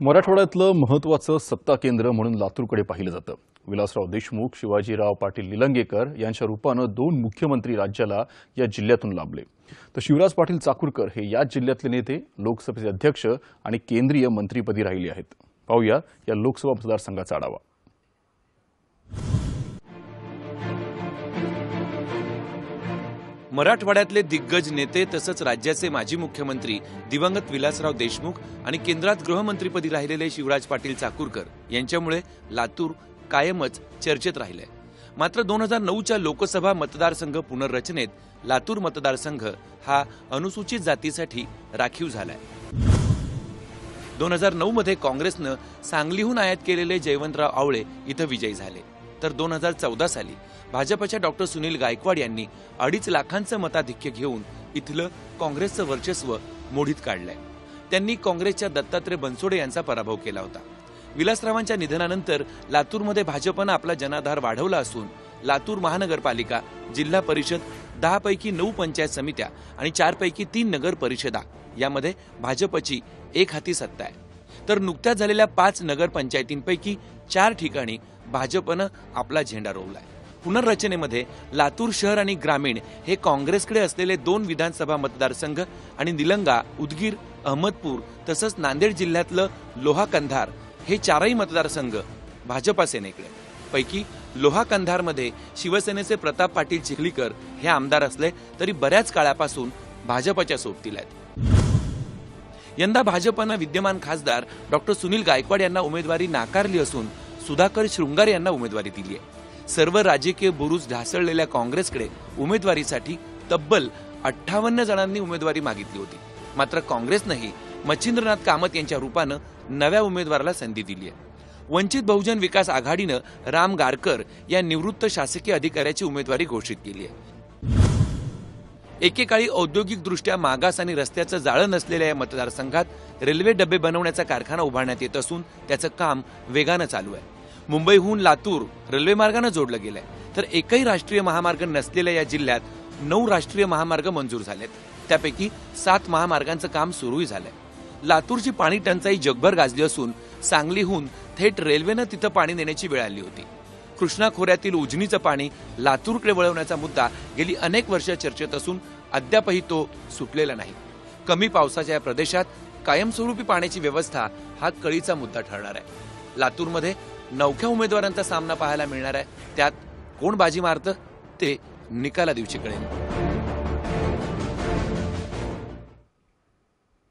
मराठवाड्यातलं महत्वाचं सत्ता केंद्र म्हणून लातूरकडे पाहिलं जातं. विलासराव देशमुख शिवाजीराव पाटील निलंगेकर यांच्या रूपानं दोन मुख्यमंत्री राज्याला या जिल्ह्यातून लाभले तर शिवराज पाटील चाकूरकर हे याच जिल्ह्यातले नेते लोकसभेचे अध्यक्ष आणि केंद्रीय मंत्रीपदी राहिले आहेत. पाहूया या लोकसभा मतदारसंघाचा आढावा. मराठवाड्यातले दिग्गज नेते तसंच राज्याचे माजी मुख्यमंत्री दिवंगत विलासराव देशमुख आणि केंद्रात गृहमंत्रीपदी राहिलेले शिवराज पाटील चाकूरकर यांच्यामुळे लातूर कायमच चर्चेत राहिलंय. मात्र दोन हजार नऊच्या लोकसभा मतदारसंघ पुनर्रचनेत लातूर मतदारसंघ हा अनुसूचित जातीसाठी राखीव झालाय. दोन हजार नऊ मध्ये काँग्रेसनं सांगलीहून आयात केलेले जयवंतराव आवळे इथं विजयी झाले. तर दोन हजार चौदा साली भाजपच्या डॉक्टर सुनील गायकवाड यांनी अडीच लाखांचं मताधिक्य घेऊन इथलं काँग्रेसचं वर्चस्व मोडीत काढलंय. त्यांनी काँग्रेसच्या दत्तात्रय बनसोडे यांचा पराभव केला होता. विलासरावांच्या निधनानंतर लातूरमध्ये भाजपनं आपला जनाधार वाढवला असून लातूर महानगरपालिका जिल्हा परिषद दहा पैकी नऊ पंचायत समित्या आणि चार पैकी तीन नगर परिषदा यामध्ये भाजपची एक हाती सत्ता आहे. तर नुकत्याच झालेल्या पाच नगरपंचायतींपैकी चार ठिकाणी भाजपनं आपला झेंडा रोवलाय. पुनर्रचनेमध्ये लातूर शहर आणि ग्रामीण हे काँग्रेसकडे असलेले दोन विधानसभा मतदारसंघ आणि निलंगा उदगीर अहमदपूर तसंच नांदेड जिल्ह्यातलं लोहा कंधार हे चारही मतदारसंघ भाजपा सेनेकडे. पैकी लोहा कंधारमध्ये शिवसेनेचे प्रताप पाटील चिखलीकर हे आमदार असले तरी बऱ्याच काळापासून भाजपच्या सोबतीला आहेत. यंदा भाजपनं विद्यमान खासदार डॉक्टर सुनील गायकवाड यांना उमेदवारी नाकारली असून सुधाकर शृंगारे यांना उमेदवारी दिली आहे सर्व राजकीय बुरुज ढासळलेल्या काँग्रेसकडे उमेदवारीसाठी तब्बल अठ्ठावन्न जणांनी उमेदवारी मागितली होती. मात्र काँग्रेसनंही मच्छिंद्रनाथ कामत यांच्या रूपानं नव्या उमेदवाराला संधी दिली आहे वंचित बहुजन विकास आघाडीनं राम गारकर या निवृत्त शासकीय अधिकाऱ्याची उमेदवारी घोषित केली आहे एकेकाळी औद्योगिकदृष्ट्या मागास आणि रस्त्याचं जाळं नसलेल्या या मतदारसंघात रेल्वे डबे बनवण्याचा कारखाना उभारण्यात येत असून त्याचं काम वेगानं चालू आहे. मुंबईहून लातूर रेल्वे मार्गानं जोडलं गेलंय. तर एकही राष्ट्रीय महामार्ग नसलेल्या या जिल्ह्यात नऊ राष्ट्रीय महामार्ग मंजूर झालेत. त्यापैकी सात महामार्गांचं काम सुरूही झालंय. लातूरची पाणी टंचाई जगभर गाजली असून सांगलीहून थेट रेल्वेनं तिथं पाणी नेण्याची वेळ आली होती. कृष्णा खोऱ्यातील उजनीचं पाणी लातूरकडे वळवण्याचा मुद्दा गेली अनेक वर्ष चर्चेत असून अद्यापही तो सुटलेला नाही. कमी पावसाच्या या प्रदेशात कायमस्वरूपी पाण्याची व्यवस्था हा कळीचा मुद्दा ठरणार आहे. लातूरमध्ये नवख्या उमेदवारांचा सामना पाहायला मिळणार आहे. त्यात कोण बाजी मारतं ते निकाला दिवशी कळेल.